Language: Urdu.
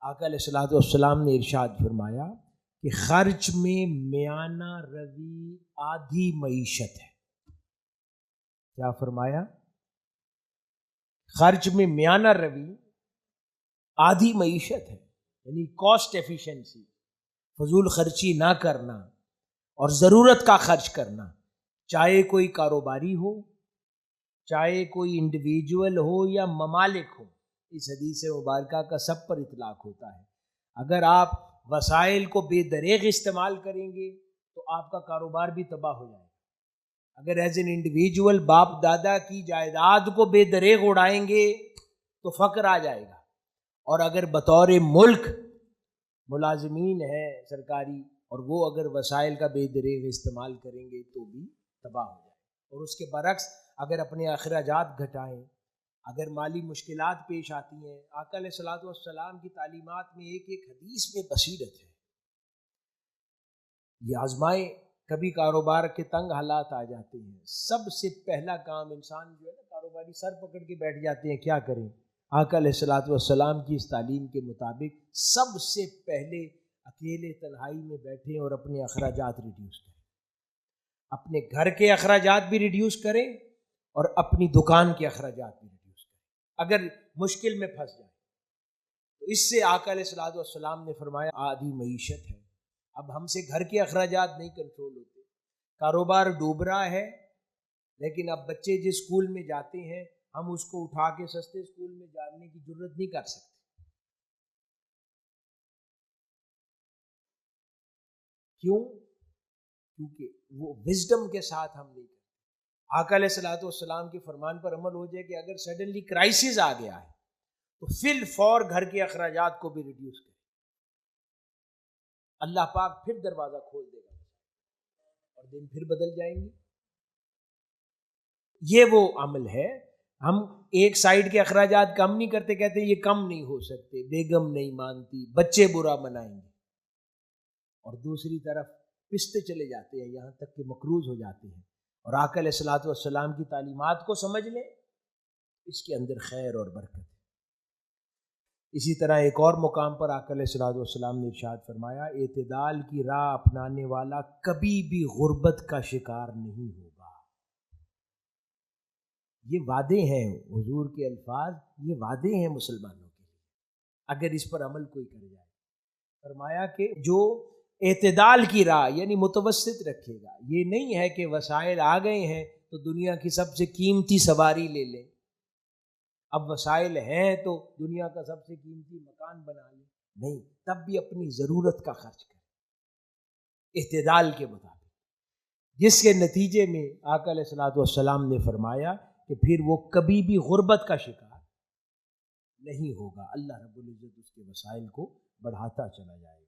آقا علیہ السلاۃ والسلام نے ارشاد فرمایا کہ خرچ میں میانہ روی آدھی معیشت ہے۔ کیا فرمایا؟ خرچ میں میانہ روی آدھی معیشت ہے یعنی کاسٹ ایفیشنسی فضول خرچی نہ کرنا اور ضرورت کا خرچ کرنا۔ چاہے کوئی کاروباری ہو، چاہے کوئی انڈیویجول ہو یا ممالک ہو اس حدیث مبارکہ کا سب پر اطلاق ہوتا ہے۔ اگر آپ وسائل کو بے دریغ استعمال کریں گے تو آپ کا کاروبار بھی تباہ ہو جائے گا۔ اگر ایز این انڈیویجول باپ دادا کی جائیداد کو بے دریغ اڑائیں گے تو فخر آ جائے گا۔ اور اگر بطور ملک ملازمین ہیں سرکاری اور وہ اگر وسائل کا بے دریغ استعمال کریں گے تو بھی تباہ ہو جائے اور اس کے برعکس اگر اپنے اخراجات گھٹائیں اگر مالی مشکلات پیش آتی ہیں، آقا علیہ صلاحت والسلام کی تعلیمات میں ایک ایک حدیث میں بصیرت ہے۔ یہ آزمائیں کبھی کاروبار کے تنگ حالات آ جاتے ہیں۔ سب سے پہلا کام انسان جو ہے نا، کاروباری سر پکڑ کے بیٹھ جاتے ہیں۔ کیا کریں؟ آقا علیہ السلاۃ والسلام کی اس تعلیم کے مطابق سب سے پہلے اکیلے تنہائی میں بیٹھیں اور اپنے اخراجات ریڈیوس کریں۔ اپنے گھر کے اخراجات بھی ریڈیوس کریں اور اپنی دکان کے اخراجات بھی اگر مشکل میں پھنس جائیں تو اس سے آقا علیہ السلاۃ والسلام نے فرمایا، آدھی معیشت ہے۔ اب ہم سے گھر کے اخراجات نہیں کنٹرول ہوتے۔ کاروبار ڈوب رہا ہے، لیکن اب بچے جس اسکول میں جاتے ہیں، ہم اس کو اٹھا کے سستے اسکول میں جاننے کی ضرورت نہیں کر سکتے۔ کیوں؟ کیونکہ وہ وزڈم کے ساتھ ہم نہیں آقا علیہ صلاحت والسلام کے فرمان پر عمل ہو جائے کہ اگر سڈنلی کرائسس آ گیا ہے، تو فل فور گھر کے اخراجات کو بھی ریڈیوس کرے۔ اللہ پاک پھر دروازہ کھول دے گا۔ اور دن پھر بدل جائیں گے۔ یہ وہ عمل ہے۔ ہم ایک سائڈ کے اخراجات کم نہیں کرتے، کہتے یہ کم نہیں ہو سکتے، بیگم نہیں مانتی، بچے برا منائیں گے۔ اور دوسری طرف پستے چلے جاتے ہیں، یہاں تک کہ مقروض ہو جاتے ہیں۔ اور آکل السلاۃ والسلام کی تعلیمات کو سمجھ لیں اس کے اندر خیر اور برکت ہے۔ اسی طرح ایک اور مقام پر آکل السلاۃ والسلام نے ارشاد فرمایا، اعتدال کی راہ اپنانے والا کبھی بھی غربت کا شکار نہیں ہو یہ وعدے ہیں، حضور کے الفاظ یہ وعدے ہیں مسلمانوں کے لیے۔ اگر اس پر عمل کوئی کر جائے۔ فرمایا کہ جو اعتدال کی راہ یعنی متوسط رکھے گا۔ یہ نہیں ہے کہ وسائل آ گئے ہیں تو دنیا کی سب سے قیمتی سواری لے لیں۔ اب وسائل ہیں تو دنیا کا سب سے قیمتی مکان بنا لیں۔ نہیں، تب بھی اپنی ضرورت کا خرچ کریں۔ اعتدال کے مطابق۔ جس کے نتیجے میں آقا علیہ السلاۃ والسلام نے فرمایا کہ پھر وہ کبھی بھی غربت کا شکار نہیں ہوگا۔ اللہ رب العزت اس کے وسائل کو بڑھاتا چلا جائے گا۔